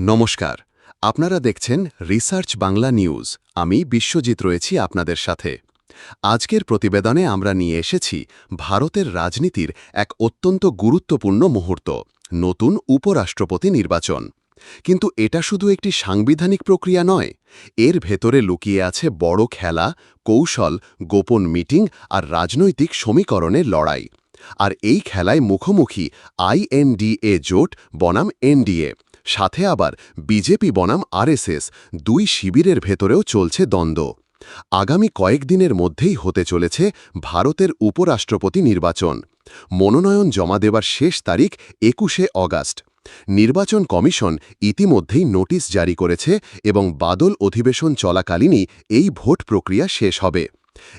নমস্কার। আপনারা দেখছেন রিসার্চ বাংলা নিউজ। আমি বিশ্বজিৎ রয়েছি আপনাদের সাথে। আজকের প্রতিবেদনে আমরা নিয়ে এসেছি ভারতের রাজনীতির এক অত্যন্ত গুরুত্বপূর্ণ মুহূর্ত, নতুন উপরাষ্ট্রপতি নির্বাচন। কিন্তু এটা শুধু একটি সাংবিধানিক প্রক্রিয়া নয়, এর ভেতরে লুকিয়ে আছে বড় খেলা, কৌশল, গোপন মিটিং আর রাজনৈতিক সমীকরণের লড়াই। আর এই খেলায় মুখোমুখি আইএনডিএ জোট, বনাম এনডিএ। সাথে আবার বিজেপি বনাম আরএসএস দুই শিবিরের ভেতরেও চলছে দ্বন্দ্ব। আগামী কয়েকদিনের মধ্যেই হতে চলেছে ভারতের উপরাষ্ট্রপতি নির্বাচন। মনোনয়ন জমা দেবার শেষ তারিখ একুশে অগাস্ট। নির্বাচন কমিশন ইতিমধ্যেই নোটিশ জারি করেছে এবং বাদল অধিবেশন চলাকালীনই এই ভোট প্রক্রিয়া শেষ হবে।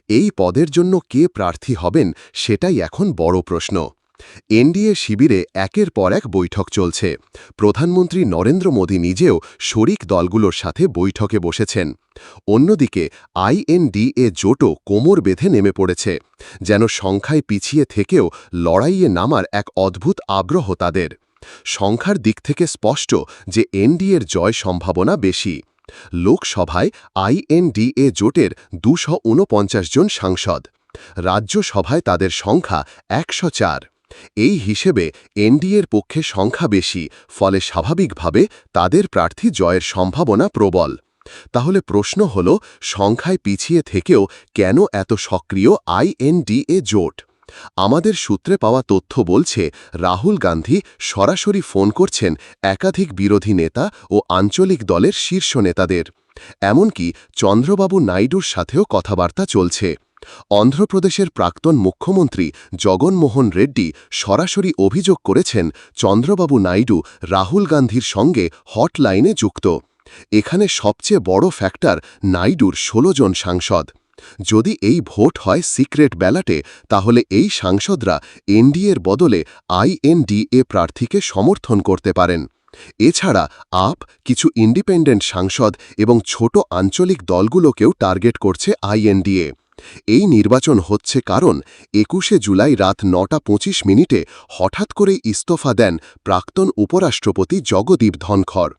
এই পদের জন্য কে প্রার্থী হবেন সেটাই এখন বড় প্রশ্ন। এনডিএ শিবিরে একের পর এক বৈঠক চলছে। প্রধানমন্ত্রী নরেন্দ্র মোদী নিজেও শরিক দলগুলোর সাথে বৈঠকে বসেছেন। অন্যদিকে, আইএনডিএ জোটও কোমর বেঁধে নেমে পড়েছে, যেন সংখ্যায় পিছিয়ে থেকেও লড়াইয়ে নামার এক অদ্ভুত আগ্রহ তাদের। সংখ্যার দিক থেকে স্পষ্ট যে এনডিএর জয় সম্ভাবনা বেশি। লোকসভায় আইএনডিএ জোটের দুশো জন সাংসদ। রাজ্যসভায় তাদের সংখ্যা একশো চার। এই হিসেবে এনডিএর পক্ষে সংখ্যা বেশি, ফলে স্বাভাবিকভাবে তাদের প্রার্থী জয়ের সম্ভাবনা প্রবল। তাহলে প্রশ্ন হল, সংখ্যায় পিছিয়ে থেকেও কেন এত সক্রিয় আইএনডিএ জোট? আমাদের সূত্রে পাওয়া তথ্য বলছে, রাহুল গান্ধী সরাসরি ফোন করছেন একাধিক বিরোধী নেতা ও আঞ্চলিক দলের শীর্ষ নেতাদের। এমনকি চন্দ্রবাবু নাইডুর সাথেও কথাবার্তা চলছে। অন্ধ্রপ্রদেশের প্রাক্তন মুখ্যমন্ত্রী জগনমোহন রেড্ডি সরাসরি অভিযোগ করেছেন চন্দ্রবাবু নাইডু রাহুল গান্ধীর সঙ্গে হটলাইনে যুক্ত। এখানে সবচেয়ে বড় ফ্যাক্টর নাইডুর ১৬ জন সাংসদ। যদি এই ভোট হয় সিক্রেট ব্যালটে, তাহলে এই সাংসদরা এনডিএর বদলে আইএনডিএ প্রার্থীকে সমর্থন করতে পারেন। এছাড়া আপ, কিছু ইন্ডিপেন্ডেন্ট সাংসদ এবং ছোট আঞ্চলিক দলগুলোকেও টার্গেট করছে আইএনডিএ। এই নির্বাচন হচ্ছে কারণ একুশে জুলাই রাত নটা পঁচিশ মিনিটে হঠাৎ করে ইস্তফা দেন প্রাক্তন উপরাষ্ট্রপতি জগদীপ ধনখর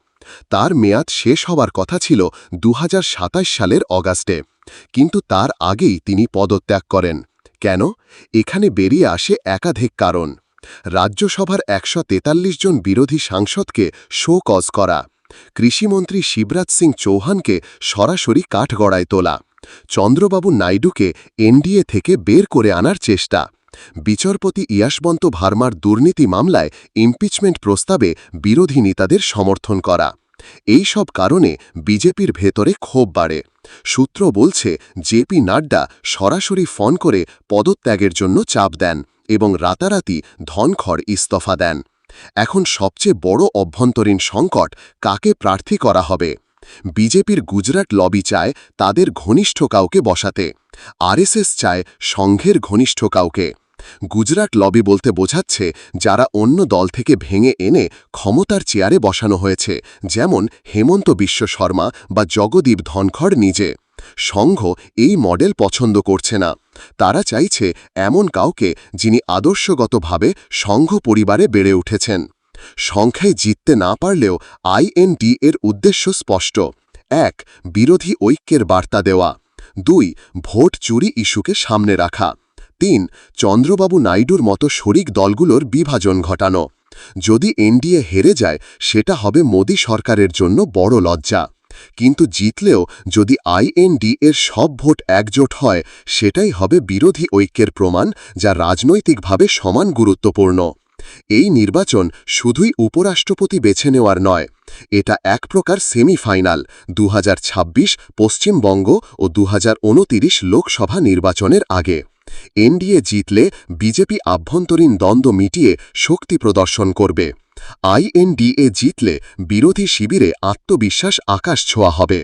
তার মেয়াদ শেষ হওয়ার কথা ছিল দু হাজার সাতাশ সালের অগাস্টে। কিন্তু তার আগেই তিনি পদত্যাগ করেন। কেন? এখানে বেরিয়ে আসে একাধিক কারণ। রাজ্যসভার একশ তেতাল্লিশ জন বিরোধী সাংসদকে শো কজ করা। কৃষিমন্ত্রী শিবরাজ সিং চৌহানকে সরাসরি কাঠগড়ায় তোলা। চন্দ্রবাবু নাইডুকে এনডিএ থেকে বের করে আনার চেষ্টা। বিচারপতি ইয়াসবন্ত ভার্মার দুর্নীতি মামলায় ইমপিচমেন্ট প্রস্তাবে বিরোধী নেতাদের সমর্থন করা। এই সব কারণে বিজেপির ভেতরে ক্ষোভ বাড়ে। সূত্র বলছে জেপি নাড্ডা সরাসরি ফোন করে পদত্যাগের জন্য চাপ দেন এবং রাতারাতি ধনখড় ইস্তফা দেন। এখন সবচেয়ে বড় অভ্যন্তরীণ সংকট কাকে প্রার্থী করা হবে? বিজেপির গুজরাট লবি চায় তাদের ঘনিষ্ঠ কাউকে বসাতে। আরএসএস চায় সংঘের ঘনিষ্ঠ কাউকে। গুজরাট লবি বলতে বোঝাচ্ছে যারা অন্য দল থেকে ভেঙে এনে ক্ষমতার চেয়ারে বসানো হয়েছে, যেমন হেমন্ত বিশ্ব শর্মা বা জগদীপ ধনখড় নিজে। সংঘ এই মডেল পছন্দ করছে না। তারা চাইছে এমন কাউকে যিনি আদর্শগতভাবে সংঘ পরিবারে বেড়ে উঠেছেন। সংখ্যায় জিততে না পারলেও আইএনডি এর উদ্দেশ্য স্পষ্ট। এক, বিরোধী ঐক্যের বার্তা দেওয়া। দুই, ভোট চুরি ইস্যুকে সামনে রাখা। তিন, চন্দ্রবাবু নাইডুর মতো শরিক দলগুলোর বিভাজন ঘটানো। যদি এনডিএ হেরে যায়, সেটা হবে মোদী সরকারের জন্য বড় লজ্জা। কিন্তু জিতলেও যদি আইএনডি এর সব ভোট একজোট হয়, সেটাই হবে বিরোধী ঐক্যের প্রমাণ, যা রাজনৈতিকভাবে সমান গুরুত্বপূর্ণ। এই নির্বাচন শুধুই উপরাষ্ট্রপতি বেছে নেওয়ার নয়, এটা এক প্রকার সেমিফাইনাল, দুহাজার ছাব্বিশ পশ্চিমবঙ্গ ও দু লোকসভা নির্বাচনের আগে। এনডিএ জিতলে বিজেপি আভ্যন্তরীণ দ্বন্দ্ব মিটিয়ে শক্তি প্রদর্শন করবে। আইএনডিএ জিতলে বিরোধী শিবিরে আত্মবিশ্বাস আকাশ ছোঁয়া হবে।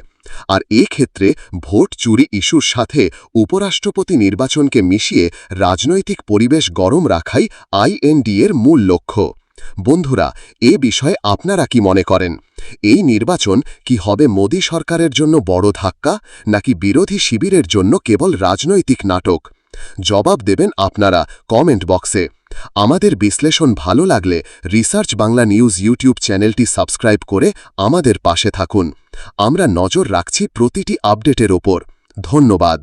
আর ক্ষেত্রে ভোট চুরি ইস্যুর সাথে উপরাষ্ট্রপতি নির্বাচনকে মিশিয়ে রাজনৈতিক পরিবেশ গরম রাখাই আইএনডিএর মূল লক্ষ্য। বন্ধুরা, এ বিষয়ে আপনারা কি মনে করেন? এই নির্বাচন কি হবে মোদী সরকারের জন্য বড় ধাক্কা, নাকি বিরোধী শিবিরের জন্য কেবল রাজনৈতিক নাটক? জবাব দেবেন আপনারা কমেন্ট বক্সে। আমাদের বিশ্লেষণ ভালো লাগলে রিসার্চ বাংলা নিউজ ইউটিউব চ্যানেলটি সাবস্ক্রাইব করে আমাদের পাশে থাকুন। আমরা নজর রাখছি প্রতিটি আপডেটের ওপর। ধন্যবাদ।